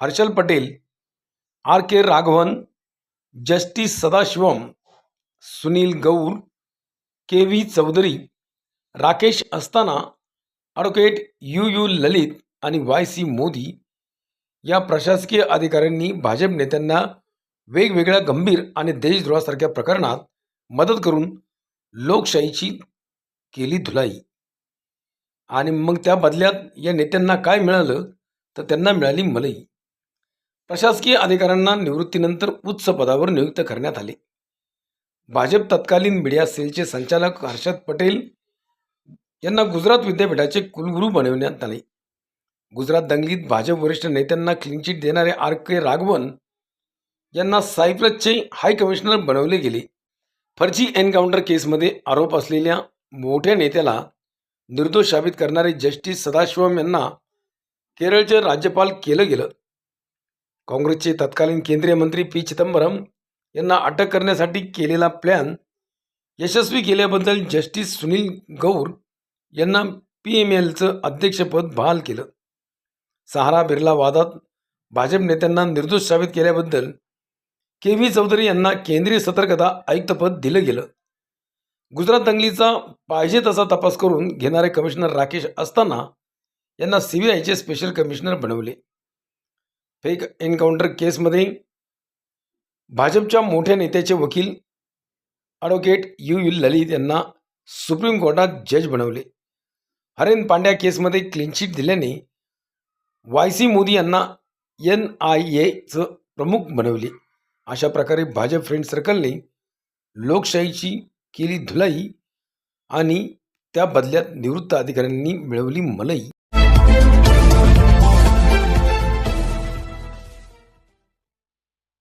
Harshal Patel R K Raghavan justice Sathasivam Sunil Gaur K V Chaudhary Rakesh Asthana advocate U U Lalit आणि Y C Modi या प्रशासकीय अधिकाऱ्यांनी भाजप नेत्यांना वेगवेगळ्या गंभीर आणि देशद्रोहासारख्या प्रकरणात मदत करून लोकशाहीची केली धुलाई. आणि मग त्या बदल्यात या नेत्यांना काय मिळालं? तर त्यांना मिळाली मलई. प्रशासकीय अधिकाऱ्यांना निवृत्तीनंतर उच्च पदावर नियुक्त करण्यात आले. भाजप तत्कालीन मीडिया सेलचे संचालक हर्षद पटेल यांना गुजरात विद्यापीठाचे कुलगुरू बनवण्यात आले. गुजरात दंगलीत भाजप वरिष्ठ नेत्यांना क्लीनचिट देणारे आर के राघवन यांना सायप्रसचे हाय कमिशनर बनवले गेले. फर्जी एन्काउंटर केसमध्ये आरोप असलेल्या मोठ्या नेत्याला निर्दोष साबित करणारे जस्टिस सदाशिवम यांना केरळचे राज्यपाल केलं गेलं. काँग्रेसचे तत्कालीन केंद्रीय मंत्री पी चिदंबरम यांना अटक करण्यासाठी केलेला प्लॅन यशस्वी केल्याबद्दल जस्टिस सुनील गौर यांना पी एम एलचं अध्यक्षपद बहाल केलं. सहारा बिर्ला वादात भाजप नेत्यांना निर्दोष साबित केल्याबद्दल के व्ही चौधरी यांना केंद्रीय सतर्कता आयुक्तपद दिलं गेलं. गुजरात दंगलीचा पाहिजे तसा तपास करून घेणारे कमिशनर राकेश असताना यांना सी बी आयचे स्पेशल कमिशनर बनवले. फेक एन्काउंटर केसमध्ये भाजपच्या मोठ्या नेत्याचे वकील ॲडव्होकेट यू यू ललित यांना सुप्रीम कोर्टात जज बनवले. हरेन पांड्या केसमध्ये क्लीनशीट दिल्याने वाय सी मोदी यांना एन आय एचं प्रमुख बनवले. अशा प्रकारे भाजप फ्रेंड सर्कलने लोकशाहीची केली धुलाई आणि त्या बदल्यात निवृत्त अधिकाऱ्यांनी मिळवली मलई.